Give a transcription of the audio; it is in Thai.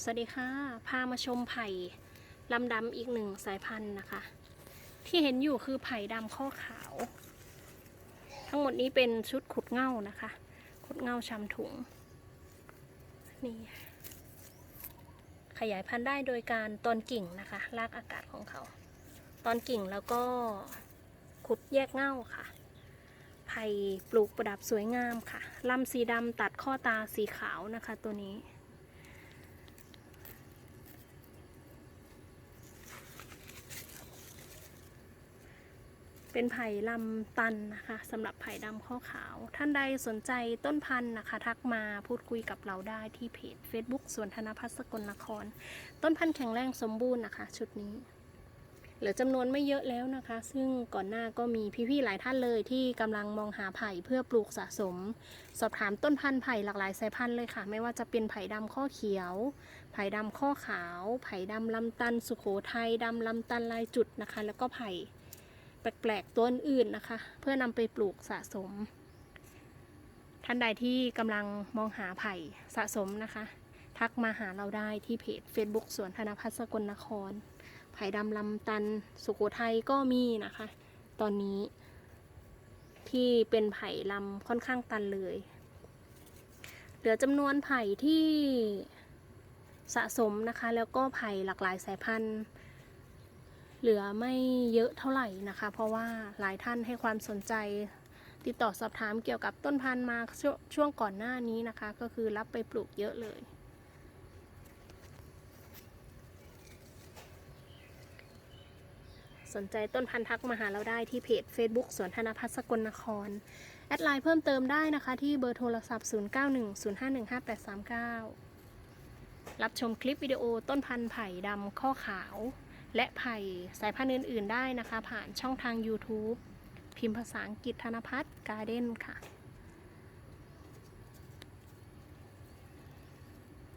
สวัสดีค่ะ พามาชมไผ่ลำดำอีกหนึ่งสายพันธุ์นะคะ ที่เห็นอยู่คือไผ่ดำข้อขาว ทั้งหมดนี้เป็นชุดขุดเง่านะคะ ขุดเง่าชำถุง นี่ ขยายพันธุ์ได้โดยการตอนกิ่งนะคะ ลากอากาศของเขา ตอนกิ่งแล้วก็ขุดแยกเง่าค่ะ ไผ่ปลูกประดับสวยงามค่ะลำสีดำตัดข้อตาสีขาวนะคะตัวนี้ เป็นไผ่ลำตันนะคะสำหรับไผ่ดำข้อขาว ท่านใดสนใจต้นพันธุ์นะคะ ทักมาพูดคุยกับเราได้ที่เพจ Facebook สวนธนพัฒน์สกลนคร ต้นพันธุ์แข็งแรงสมบูรณ์นะคะ ชุดนี้เหลือจำนวนไม่เยอะแล้วนะคะ ซึ่งก่อนหน้าก็มีพี่ๆหลายท่านเลยที่กำลังมองหาไผ่เพื่อปลูกสะสม สอบถามต้นพันธุ์ไผ่หลากหลายสายพันธุ์เลยค่ะ ไม่ว่าจะเป็นไผ่ดำข้อเขียว ไผ่ดำข้อขาว ไผ่ดำลำตัน สุโขทัยดำลำตันลายจุดนะคะ แล้วก็ไผ่ แปลกๆตัวอื่นๆนะคะ เพื่อนำไปปลูกสะสม ท่านใดที่กำลังมองหาไผ่สะสมนะคะ ทักมาหาเราได้ที่เพจ Facebook สวนธนพัฒน์สกลนคร ไผ่ดำลำตันสุโขทัยก็มีนะคะ ตอนนี้ ที่เป็นไผ่ลำค่อนข้างตันเลย เหลือจำนวนไผ่ที่สะสมนะคะ แล้วก็ไผ่หลากหลายสายพันธุ์ เหลือไม่เยอะเท่าไหร่นะคะ เพราะว่าหลายท่านให้ความสนใจติดต่อสอบถามเกี่ยวกับต้นพันธุ์มาชช่วงก่อนหน้านี้นะคะ ก็คือรับไปปลูกเยอะเลย สนใจต้นพันธุ์ทักมาหาเราได้ที่เพจ Facebook สวนธนพัฒน์สกลนคร แอดไลน์เพิ่มเติมได้นะคะที่เบอร์โทรศัพท์ 0910515839 รับชมคลิปวิดีโอต้นพันธุ์ไผ่ดำข้อขาว และไผ่สายพันธุ์อื่น ๆ ได้นะคะ ผ่านช่องทาง YouTube พิมพ์ภาษาอังกฤษธนพัฒน์การ์เด้นค่ะ